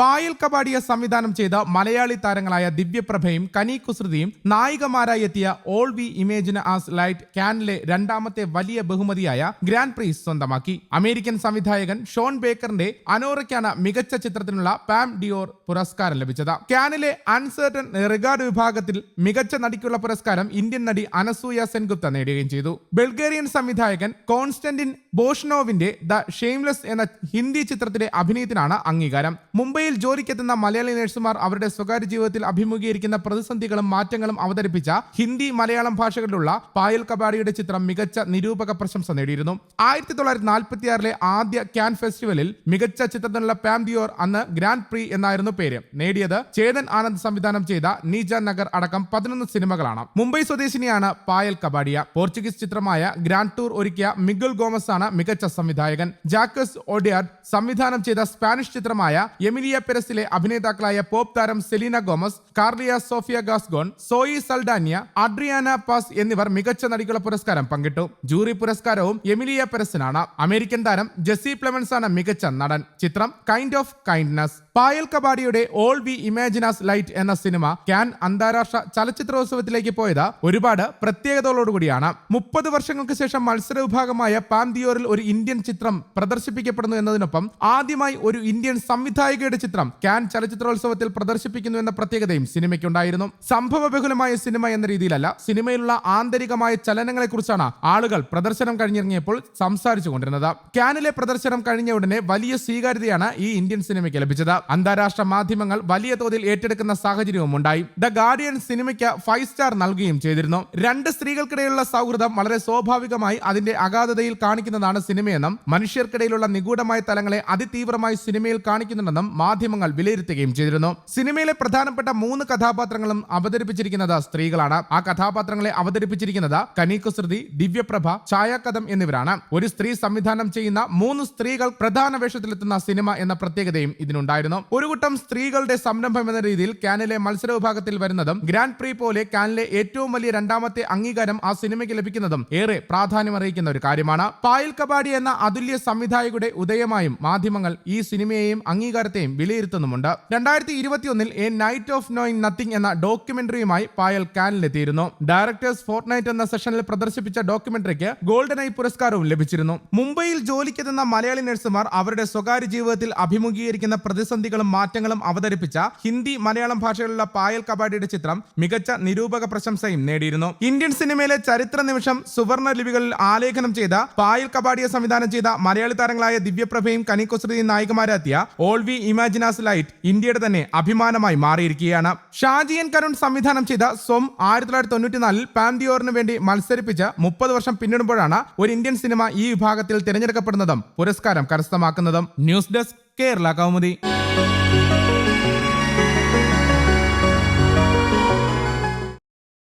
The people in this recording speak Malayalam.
പായൽ കപാടിയ സംവിധാനം ചെയ്ത മലയാളി താരങ്ങളായ ദിവ്യപ്രഭയും കനി കുസൃതിയും നായികമാരായി എത്തിയ all we imagine as light കാനിലെ രണ്ടാമത്തെ വലിയ ബഹുമതിയായ ഗ്രാൻഡ് പ്രീസ് സ്വന്തമാക്കി. അമേരിക്കൻ സംവിധായകൻ ഷോൺ ബേക്കറിന്റെ അനോറയ്ക്കാണ് മികച്ച ചിത്രത്തിനുള്ള പാം ഡിയോർ പുരസ്കാരം ലഭിച്ചത്. കാനിലെ അൺസേർട്ടൺ റിഗാർഡ് വിഭാഗത്തിൽ മികച്ച നടിക്കുള്ള പുരസ്കാരം ഇന്ത്യൻ നടി അനസൂയ സെൻഗുപ്ത നേടുകയും ചെയ്തു. ബൾഗേറിയൻ സംവിധായകൻ കോൺസ്റ്റന്റിൻ ബോഷ്നോവിന്റെ ദ ഷെയിംലെസ് എന്ന ഹിന്ദി ചിത്രത്തിലെ അഭിനയത്തിനാണ് അംഗീകാരം. മുംബൈയിൽ ജോലിക്കെത്തുന്ന മലയാളി നഴ്സുമാർ അവരുടെ സ്വകാര്യ ജീവിതത്തിൽ അഭിമുഖീകരിക്കുന്ന പ്രതിസന്ധികളും മാറ്റങ്ങളും അവതരിപ്പിച്ച ഹിന്ദി മലയാളം ഭാഷകളിലുള്ള പായൽ കബാഡിയുടെ ചിത്രം മികച്ച നിരൂപക പ്രശംസ നേടിയിരുന്നു. ആയിരത്തി തൊള്ളായിരത്തി ആദ്യ ക്യാൻ ഫെസ്റ്റിവലിൽ മികച്ച ചിത്രത്തിനുള്ള പാം ദിയോർ അന്ന് ഗ്രാൻഡ് പ്രീ എന്നായിരുന്നു പേര്. നേടിയത് ചേതൻ ആനന്ദ് സംവിധാനം ചെയ്ത നീജ നഗർ അടക്കം പതിനൊന്ന് സിനിമകളാണ്. മുംബൈ സ്വദേശിനിയാണ് പായൽ കബാഡിയ. പോർച്ചുഗീസ് ചിത്രമായ ഗ്രാൻഡ് ടൂർ ഒരുക്കിയ മിഗുൽ ഗോമസ് ആണ് മികച്ച സംവിധായകൻ. ജാക്കസ് ഒഡിയാർ സംവിധാനം ചെയ്ത സ്പാനിഷ് ചിത്രമായ എമിലിയ പെരസിലെ അഭിനേതാക്കളായ പോപ്പ് താരം Selena Gomez Karla Sofia Gascon Zoe Saldana Adriana Paz എന്നിവർ മികച്ച നടിക്കുള്ള പുരസ്കാരം പങ്കിട്ടു. ജൂറി പുരസ്കാരവും എമിലിയ പെരസിനാണ്. അമേരിക്കൻ താരം ജെസി പ്ലെമൻസ് ആണ് മികച്ച നടൻ. ചിത്രം kind of kindness Payal കബാഡിയുടെ all we imagine as light എന്ന സിനിമ ക്യാൻ അന്താരാഷ്ട്ര ചലച്ചിത്രോത്സവത്തിലേക്ക് പോയത് ഒരുപാട് പ്രത്യേകതകളോടുകൂടിയാണ്. മുപ്പത് വർഷങ്ങൾക്ക് ശേഷം മത്സര വിഭാഗമായ പാംതിയോറിൽ ഒരു ഇന്ത്യൻ ചിത്രം പ്രദർശിപ്പിക്കപ്പെടുന്നു എന്നതിനൊപ്പം ആദ്യമായി ഒരു ഇന്ത്യൻ സംവിധായികയുടെ ചിത്രം ക്യാൻ ചലച്ചിത്രോത്സവത്തിൽ പ്രദർശിപ്പിക്കുന്നു എന്ന പ്രത്യേകതയും സിനിമയ്ക്കുണ്ടായിരുന്നു. സംഭവബഹുലമായ സിനിമ എന്ന രീതിയിലല്ല സിനിമയിലുള്ള ആന്തരികമായ ചലനങ്ങളെക്കുറിച്ചാണ് ആളുകൾ പ്രദർശനം കഴിഞ്ഞിറങ്ങിയപ്പോൾ സംസാരിച്ചു കൊണ്ടിരുന്നത്. ക്യാനിലെ പ്രദർശനം കഴിഞ്ഞ ഉടനെ വലിയ സ്വീകാര്യതയാണ് ഈ ഇന്ത്യൻ സിനിമയ്ക്ക് ലഭിച്ചത്. അന്താരാഷ്ട്ര മാധ്യമങ്ങൾ വലിയ തോതിൽ ഏറ്റെടുക്കുന്ന സാഹചര്യവും ഉണ്ടായി. ദ ഗാർഡിയൻ സിനിമയ്ക്ക് ഫൈവ് സ്റ്റാർ നൽകുകയും ചെയ്തിരുന്നു. രണ്ട് സ്ത്രീകൾക്കിടയിലുള്ള സൗഹൃദം വളരെ സ്വാഭാവികമായി അതിന്റെ അഗാധതയിൽ കാണിക്കുന്നതാണ് സിനിമയെന്നും മനുഷ്യർക്കിടയിലുള്ള നിഗൂഢമായ തലങ്ങളെ അതിതീവ്രമായി സിനിമയിൽ കാണിക്കുന്നുണ്ടെന്നും മാധ്യമങ്ങൾ വിലയിരുത്തുകയും ചെയ്തിരുന്നു. സിനിമയിലെ പ്രധാനപ്പെട്ട മൂന്ന് കഥാപാത്രങ്ങളും അവതരിപ്പിച്ചിരിക്കുന്നത് സ്ത്രീകളാണ്. ആ കഥാപാത്രങ്ങളെ അവതരിപ്പിച്ചിരിക്കുന്നത് കനീകുസൃതി ദിവ്യപ്രഭ ഛായാകഥം എന്നിവരാണ്. ഒരു സ്ത്രീ സംവിധാനം ചെയ്യുന്ന മൂന്ന് സ്ത്രീകൾ പ്രധാന വേഷത്തിലെത്തുന്ന സിനിമ എന്ന പ്രത്യേകതയും ഇതിനുണ്ടായിരുന്നു. ഒരു കൂട്ടം സ്ത്രീകളുടെ സംരംഭം എന്ന രീതിയിൽ കാനിലെ മത്സര വിഭാഗത്തിൽ വരുന്നതും ഗ്രാൻഡ് പ്രീ പോലെ കാനിലെ ഏറ്റവും വലിയ രണ്ടാമത്തെ അംഗീകാരം ആ സിനിമയ്ക്ക് ലഭിക്കുന്നതും ഏറെ പ്രാധാന്യം അറിയിക്കുന്ന ഒരു കാര്യമാണ്. പായൽ കബാഡി എന്ന അതുല്യ സംവിധായകരുടെ ഉദയമായും മാധ്യമങ്ങൾ ഈ സിനിമയെയും അംഗീകാരത്തെയും വിലയിരുത്തുന്നുമുണ്ട്. രണ്ടായിരത്തി ഇരുപത്തിയൊന്നിൽ a night of knowing nothing എന്ന ഡോക്യുമെന്ററിയുമായി പായൽ കാനിലെത്തിയിരുന്നു. ഡയറക്ടേഴ്സ് ഫോർട്ട് നൈറ്റ് എന്ന സെഷനിൽ പ്രദർശിപ്പിച്ച ഡോക്യുമെന്ററിക്ക് ഗോൾഡൻ ഐ പുരസ്കാരവും ലഭിച്ചിരുന്നു. മുംബൈയിൽ ജോലിക്കെത്തുന്ന മലയാളി നഴ്സുമാർ അവരുടെ സ്വകാര്യ ജീവിതത്തിൽ അഭിമുഖീകരിക്കുന്ന പ്രതിസന്ധികളും മാറ്റങ്ങളും അവതരിപ്പിച്ച ഹിന്ദി മലയാളം ഭാഷകളിലുള്ള പായൽ കബാഡിയുടെ ചിത്രം മികച്ച നിരൂപക പ്രശംസയും നേടിയിരുന്നു. ഇന്ത്യൻ സിനിമയിലെ ചരിത്ര നിമിഷം സുവർണ ലിപികളിൽ ആലേഖനം ചെയ്ത പായൽ കബാഡിയെ സംവിധാനം ചെയ്ത മലയാളി താരങ്ങളായ ദിവ്യപ്രഭയും കനിക്കുസൃതിയും നായികമാരെത്തിയ all we imagine as light ഇന്ത്യയുടെ തന്നെ അഭിമാനമായി മാറിയിരിക്കുകയാണ്. ഷാജിയൻ കരുൺ സംവിധാനം ചെയ്ത സ്വം ആയിരത്തി തൊള്ളായിരത്തി തൊണ്ണൂറ്റിനാലിൽ പാൻതിയോറിന് വേണ്ടി മത്സരിപ്പിച്ച് മുപ്പത് വർഷം പിന്നിടുമ്പോഴാണ് ഒരു ഇന്ത്യൻ സിനിമ ഈ വിഭാഗത്തിൽ തിരഞ്ഞെടുക്കപ്പെടുന്നതും പുരസ്കാരം കരസ്ഥമാക്കുന്നതും. News desk Kerala Kaumudi.